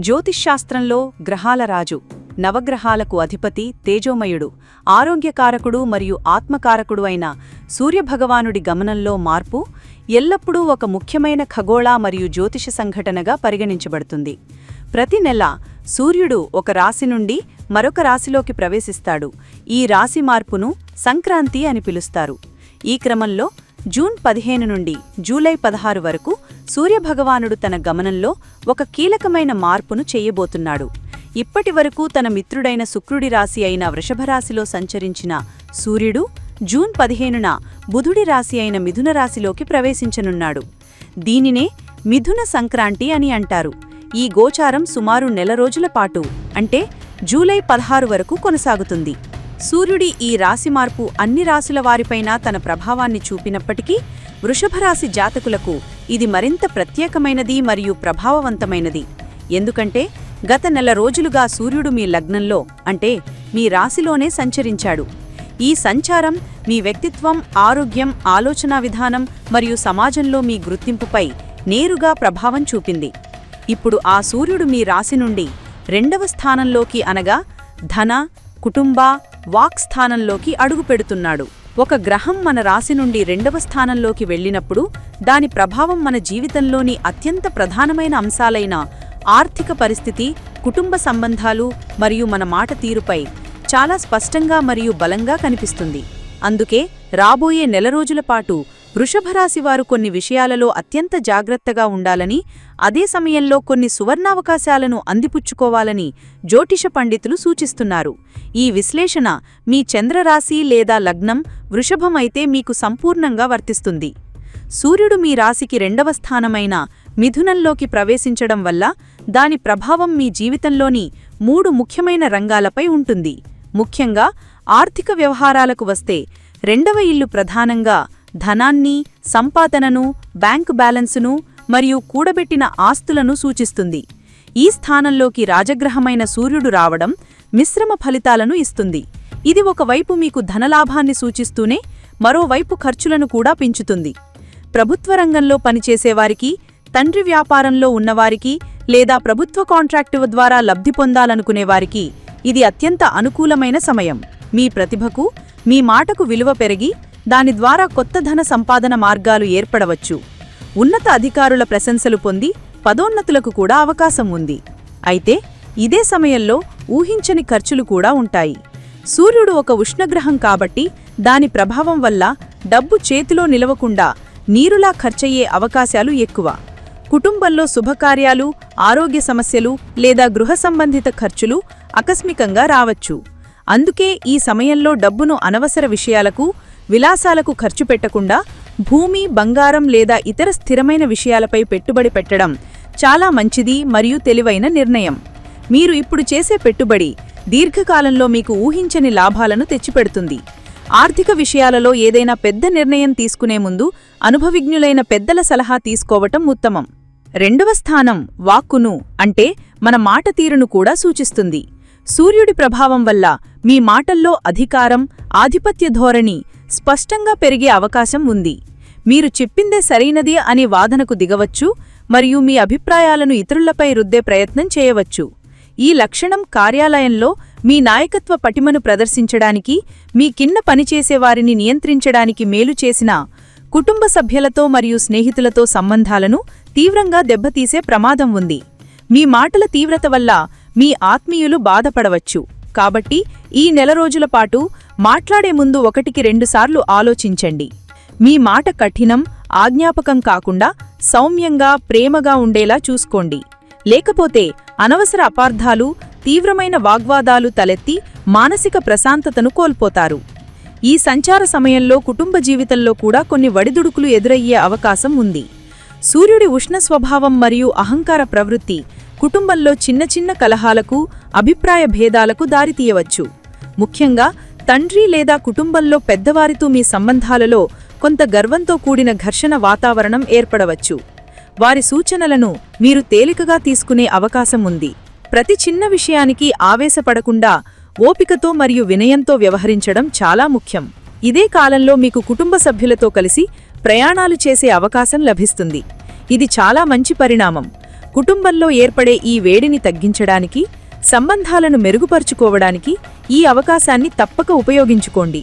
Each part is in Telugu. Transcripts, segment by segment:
జ్యోతిష్శాస్త్రంలో గ్రహాల రాజు నవగ్రహాలకు అధిపతి తేజోమయుడు ఆరోగ్యకారకుడు మరియు ఆత్మకారకుడు అయిన సూర్యభగవానుడి గమనంలో మార్పు ఎల్లప్పుడూ ఒక ముఖ్యమైన ఖగోళ మరియు జ్యోతిష సంఘటనగా పరిగణించబడుతుంది. ప్రతి నెల సూర్యుడు ఒక రాశి నుండి మరొక రాశిలోకి ప్రవేశిస్తాడు. ఈ రాశి మార్పును సంక్రాంతి అని పిలుస్తారు. ఈ క్రమంలో జూన్ పదిహేను నుండి జూలై పదహారు వరకు సూర్యభగవానుడు తన గమనంలో ఒక కీలకమైన మార్పును చేయబోతున్నాడు. ఇప్పటి వరకు తన మిత్రుడైన శుక్రుడి రాశి అయిన వృషభరాశిలో సంచరించిన సూర్యుడు జూన్ పదిహేనున బుధుడి రాశి అయిన మిథున రాశిలోకి ప్రవేశించనున్నాడు. దీనినే మిథున సంక్రాంతి అని అంటారు. ఈ గోచారం సుమారు నెల రోజుల పాటు అంటే జూలై పదహారు వరకు కొనసాగుతుంది. సూర్యుడి ఈ రాశి మార్పు అన్ని రాశుల వారిపైన తన ప్రభావాన్ని చూపినప్పటికీ వృషభరాశి జాతకులకు ఇది మరింత ప్రత్యేకమైనది మరియు ప్రభావవంతమైనది. ఎందుకంటే గత నెల రోజులుగా సూర్యుడు మీ లగ్నంలో అంటే మీ రాశిలోనే సంచరించాడు. ఈ సంచారం మీ వ్యక్తిత్వం ఆరోగ్యం ఆలోచనా విధానం మరియు సమాజంలో మీ గుర్తింపుపై నేరుగా ప్రభావం చూపింది. ఇప్పుడు ఆ సూర్యుడు మీ రాశి నుండి రెండవ స్థానంలోకి అనగా ధన కుటుంబ వాక్ స్థానంలోకి అడుగుపెడుతున్నాడు ఒక గ్రహం మన రాశి నుండి రెండవ స్థానంలోకి వెళ్ళినప్పుడు దాని ప్రభావం మన జీవితంలోని అత్యంత ప్రధానమైన అంశాలైన ఆర్థిక పరిస్థితి కుటుంబ సంబంధాలు మరియు మన మాట తీరుపై చాలా స్పష్టంగా మరియు బలంగా కనిపిస్తుంది. అందుకే రాబోయే నెల రోజుల పాటు వృషభరాశివారు కొన్ని విషయాలలో అత్యంత జాగ్రత్తగా ఉండాలని అదే సమయంలో కొన్ని సువర్ణావకాశాలను అందిపుచ్చుకోవాలని జ్యోతిష పండితులు సూచిస్తున్నారు. ఈ విశ్లేషణ మీ చంద్రరాశి లేదా లగ్నం వృషభమైతే మీకు సంపూర్ణంగా వర్తిస్తుంది. సూర్యుడు మీ రాశికి రెండవ స్థానమైన మిథునంలోకి ప్రవేశించడం వల్ల దాని ప్రభావం మీ జీవితంలోని మూడు ముఖ్యమైన రంగాలపై ఉంటుంది. ముఖ్యంగా ఆర్థిక వ్యవహారాలకు వస్తే రెండవ ఇల్లు ప్రధానంగా ధనాన్ని సంపాదనను బ్యాంకు బ్యాలెన్సును మరియు కూడబెట్టిన ఆస్తులను సూచిస్తుంది. ఈ స్థానంలోకి రాజగ్రహమైన సూర్యుడు రావడం మిశ్రమ ఫలితాలను ఇస్తుంది. ఇది ఒకవైపు మీకు ధనలాభాన్ని సూచిస్తూనే మరోవైపు ఖర్చులను కూడా పెంచుతుంది. ప్రభుత్వ రంగంలో పనిచేసేవారికి తండ్రి వ్యాపారంలో ఉన్నవారికి లేదా ప్రభుత్వ కాంట్రాక్టు ద్వారా లబ్ధి పొందాలనుకునేవారికి ఇది అత్యంత అనుకూలమైన సమయం. మీ ప్రతిభకు మీ మాటకు విలువ పెరిగి దాని ద్వారా కొత్త ధన సంపాదన మార్గాలు ఏర్పడవచ్చు. ఉన్నత అధికారుల ప్రశంసలు పొంది పదోన్నతులకు కూడా అవకాశం ఉంది. అయితే ఇదే సమయంలో ఊహించని ఖర్చులు కూడా ఉంటాయి. సూర్యుడు ఒక ఉష్ణగ్రహం కాబట్టి దాని ప్రభావం వల్ల డబ్బు చేతిలో నిలవకుండా నీరులా ఖర్చయ్యే అవకాశాలు ఎక్కువ. కుటుంబంలో శుభకార్యాలు ఆరోగ్య సమస్యలు లేదా గృహ సంబంధిత ఖర్చులు ఆకస్మికంగా రావచ్చు. అందుకే ఈ సమయంలో డబ్బును అనవసర విషయాలకు విలాసాలకు ఖర్చు పెట్టకుండా భూమి బంగారం లేదా ఇతర స్థిరమైన విషయాలపై పెట్టుబడి పెట్టడం చాలా మంచిది మరియు తెలివైన నిర్ణయం. మీరు ఇప్పుడు చేసే పెట్టుబడి దీర్ఘకాలంలో మీకు ఊహించని లాభాలను తెచ్చిపెడుతుంది. ఆర్థిక విషయాలలో ఏదైనా పెద్ద నిర్ణయం తీసుకునే ముందు అనుభవిజ్ఞులైన పెద్దల సలహా తీసుకోవటం ఉత్తమం. రెండవ స్థానం వాక్కును అంటే మన మాట తీరును కూడా సూచిస్తుంది. సూర్యుడి ప్రభావం వల్ల మీ మాటల్లో అధికారం ఆధిపత్య ధోరణి స్పష్టంగా పెరిగే అవకాశం ఉంది. మీరు చెప్పిందే సరైనది అనే వాదనకు దిగవచ్చు మరియు మీ అభిప్రాయాలను ఇతరులపై రుద్దే ప్రయత్నం చేయవచ్చు. ఈ లక్షణం కార్యాలయంలో మీ నాయకత్వ పటిమను ప్రదర్శించడానికి మీ కింద పనిచేసేవారిని నియంత్రించడానికి మేలు చేసిన కుటుంబ సభ్యులతో మరియు స్నేహితులతో సంబంధాలను తీవ్రంగా దెబ్బతీసే ప్రమాదం ఉంది. మీ మాటల తీవ్రత వల్ల మీ ఆత్మీయులు బాధపడవచ్చు. కాబట్టి ఈ నెల రోజుల పాటు మాట్లాడే ముందు ఒకటికి రెండుసార్లు ఆలోచించండి. మీ మాట కఠినం ఆజ్ఞాపకం కాకుండా సౌమ్యంగా ప్రేమగా ఉండేలా చూసుకోండి. లేకపోతే అనవసర అపార్థాలు తీవ్రమైన వాగ్వాదాలు తలెత్తి మానసిక ప్రశాంతతను కోల్పోతారు. ఈ సంచార సమయంలో కుటుంబ జీవితంలో కూడా కొన్ని వడిదుడుకులు ఎదురయ్యే అవకాశం ఉంది. సూర్యుడి ఉష్ణ స్వభావం మరియు అహంకార ప్రవృత్తి కుటుంబంలో చిన్న చిన్న కలహాలకు అభిప్రాయ భేదాలకు దారితీయవచ్చు ముఖ్యంగా తండ్రి లేదా కుటుంబంలో పెద్దవారితో మీ సంబంధాలలో కొంత గర్వంతో కూడిన ఘర్షణ వాతావరణం ఏర్పడవచ్చు. వారి సూచనలను మీరు తేలికగా తీసుకునే అవకాశం ఉంది. ప్రతి చిన్న విషయానికి ఆవేశపడకుండా ఓపికతో మరియు వినయంతో వ్యవహరించడం చాలా ముఖ్యం. ఇదే కాలంలో మీకు కుటుంబ సభ్యులతో కలిసి ప్రయాణాలు చేసే అవకాశం లభిస్తుంది. ఇది చాలా మంచి పరిణామం. కుటుంబంలో ఏర్పడే ఈ వేడిని తగ్గించడానికి సంబంధాలను మెరుగుపరుచుకోవడానికి ఈ అవకాశాన్ని తప్పక ఉపయోగించుకోండి.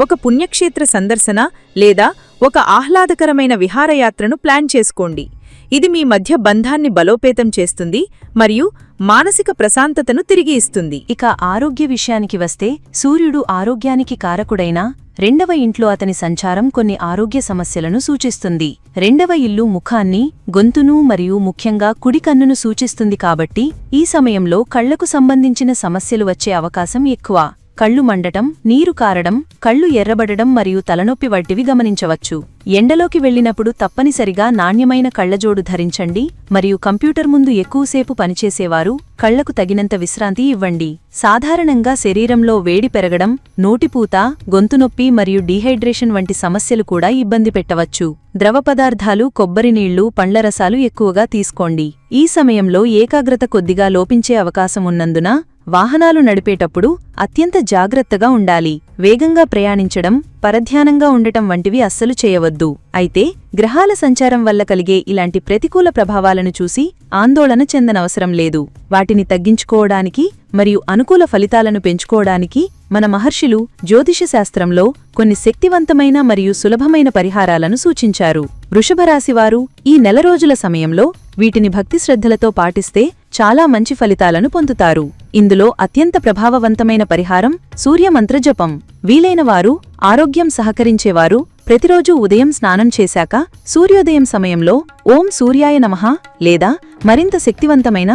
ఒక పుణ్యక్షేత్ర సందర్శన లేదా ఒక ఆహ్లాదకరమైన విహారయాత్రను ప్లాన్ చేసుకోండి. ఇది మీ మధ్య బంధాన్ని బలోపేతం చేస్తుంది మరియు మానసిక ప్రశాంతతను తిరిగి ఇస్తుంది. ఇక ఆరోగ్య విషయానికి వస్తే సూర్యుడు ఆరోగ్యానికి కారకుడైనా రెండవ ఇంట్లో అతని సంచారం కొన్ని ఆరోగ్య సమస్యలను సూచిస్తుంది. రెండవ ఇల్లు ముఖాన్ని గొంతును మరియు ముఖ్యంగా కుడి కన్నును సూచిస్తుంది కాబట్టి ఈ సమయంలో కళ్ళకు సంబంధించిన సమస్యలు వచ్చే అవకాశం ఎక్కువ. కళ్ళు మండటం నీరు కారడం కళ్ళు ఎర్రబడడం మరియు తలనొప్పి వంటివి గమనించవచ్చు. ఎండలోకి వెళ్ళినప్పుడు తప్పనిసరిగా నాణ్యమైన కళ్ళజోడు ధరించండి మరియు కంప్యూటర్ ముందు ఎక్కువసేపు పనిచేసేవారు కళ్ళకు తగినంత విశ్రాంతి ఇవ్వండి. సాధారణంగా శరీరంలో వేడి పెరగడం నోటిపూత గొంతునొప్పి మరియు డీహైడ్రేషన్ వంటి సమస్యలు కూడా ఇబ్బంది పెట్టవచ్చు. ద్రవ పదార్థాలు కొబ్బరి నీళ్ళు పండ్లరసాలు ఎక్కువగా తీసుకోండి. ఈ సమయంలో ఏకాగ్రత కొద్దిగా లోపించే అవకాశం ఉన్నందున వాహనాలు నడిపేటప్పుడు అత్యంత జాగ్రత్తగా ఉండాలి. వేగంగా ప్రయాణించడం పరధ్యానంగా ఉండటం వంటివి అస్సలు చేయవద్దు. అయితే గ్రహాల సంచారం వల్ల కలిగే ఇలాంటి ప్రతికూల ప్రభావాలను చూసి ఆందోళన చెందనవసరం లేదు. వాటిని తగ్గించుకోవడానికి మరియు అనుకూల ఫలితాలను పెంచుకోవడానికి మన మహర్షులు జ్యోతిషశాస్త్రంలో కొన్ని శక్తివంతమైన మరియు సులభమైన పరిహారాలను సూచించారు. వృషభరాశివారు ఈ నెల రోజుల సమయంలో వీటిని భక్తిశ్రద్ధలతో పాటిస్తే చాలా మంచి ఫలితాలను పొందుతారు. ఇందులో అత్యంత ప్రభావవంతమైన పరిహారం సూర్యమంత్రజపం జపం. వీలైనవారు ఆరోగ్యం సహకరించేవారు ప్రతిరోజూ ఉదయం స్నానం చేశాక సూర్యోదయం సమయంలో ఓం సూర్యాయ నమః లేదా మరింత శక్తివంతమైన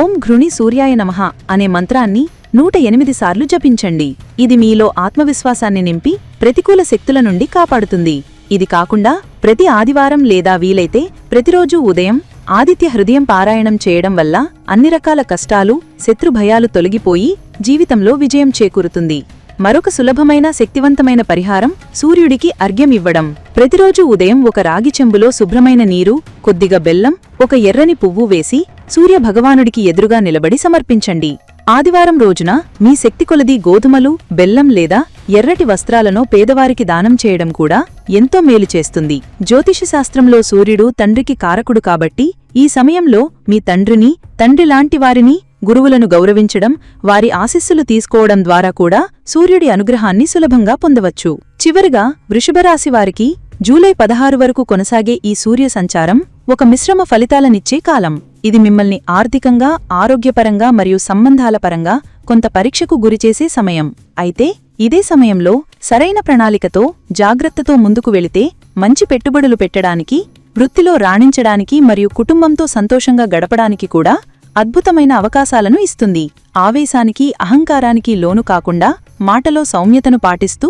ఓం ఘృణి సూర్యాయ నమః అనే మంత్రాన్ని నూట ఎనిమిది సార్లు జపించండి. ఇది మీలో ఆత్మవిశ్వాసాన్ని నింపి ప్రతికూల శక్తుల నుండి కాపాడుతుంది. ఇది కాకుండా ప్రతి ఆదివారం లేదా వీలైతే ప్రతిరోజూ ఉదయం ఆదిత్య హృదయం పారాయణం చేయడం వల్ల అన్ని రకాల కష్టాలు శత్రుభయాలు తొలగిపోయి జీవితంలో విజయం చేకూరుతుంది. మరొక సులభమైన శక్తివంతమైన పరిహారం సూర్యుడికి అర్ఘ్యం ఇవ్వడం ప్రతిరోజు ఉదయం ఒక రాగి చెంబులో శుభ్రమైన నీరు కొద్దిగా బెల్లం ఒక ఎర్రని పువ్వు వేసి సూర్య భగవానుడికి ఎదురుగా నిలబడి సమర్పించండి. ఆదివారం రోజున మీ శక్తి కొలది గోధుమలు బెల్లం లేదా ఎర్రటి వస్త్రాలను పేదవారికి దానం చేయడం కూడా ఎంతో మేలు చేస్తుంది. జ్యోతిషశాస్త్రంలో సూర్యుడు తండ్రికి కారకుడు కాబట్టి ఈ సమయంలో మీ తండ్రిని తండ్రిలాంటి వారిని గురువులను గౌరవించడం వారి ఆశీస్సులు తీసుకోవడం ద్వారా కూడా సూర్యుడి అనుగ్రహాన్ని సులభంగా పొందవచ్చు. చివరిగా వృషభరాశివారికి జూలై పదహారు వరకు కొనసాగే ఈ సూర్య సంచారం ఒక మిశ్రమ ఫలితాలనిచ్చే కాలం. ఇది మిమ్మల్ని ఆర్థికంగా ఆరోగ్యపరంగా మరియు సంబంధాల పరంగా కొంత పరీక్షకు గురిచేసే సమయం. అయితే ఇదే సమయంలో సరైన ప్రణాళికతో జాగ్రత్తతో ముందుకు వెళితే మంచి పెట్టుబడులు పెట్టడానికి వృత్తిలో రాణించడానికి మరియు కుటుంబంతో సంతోషంగా గడపడానికి కూడా అద్భుతమైన అవకాశాలను ఇస్తుంది. ఆవేశానికి అహంకారానికి లోను కాకుండా మాటలో సౌమ్యతను పాటిస్తూ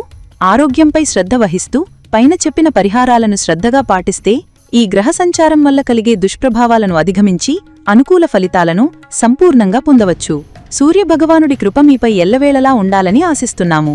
ఆరోగ్యంపై శ్రద్ధ వహిస్తూ పైన చెప్పిన పరిహారాలను శ్రద్ధగా పాటిస్తే ఈ గ్రహ సంచారం వల్ల కలిగే దుష్ప్రభావాలను అధిగమించి అనుకూల ఫలితాలను సంపూర్ణంగా పొందవచ్చు. సూర్యభగవానుడి కృప మీపై ఎల్లవేళలా ఉండాలని ఆశిస్తున్నాము.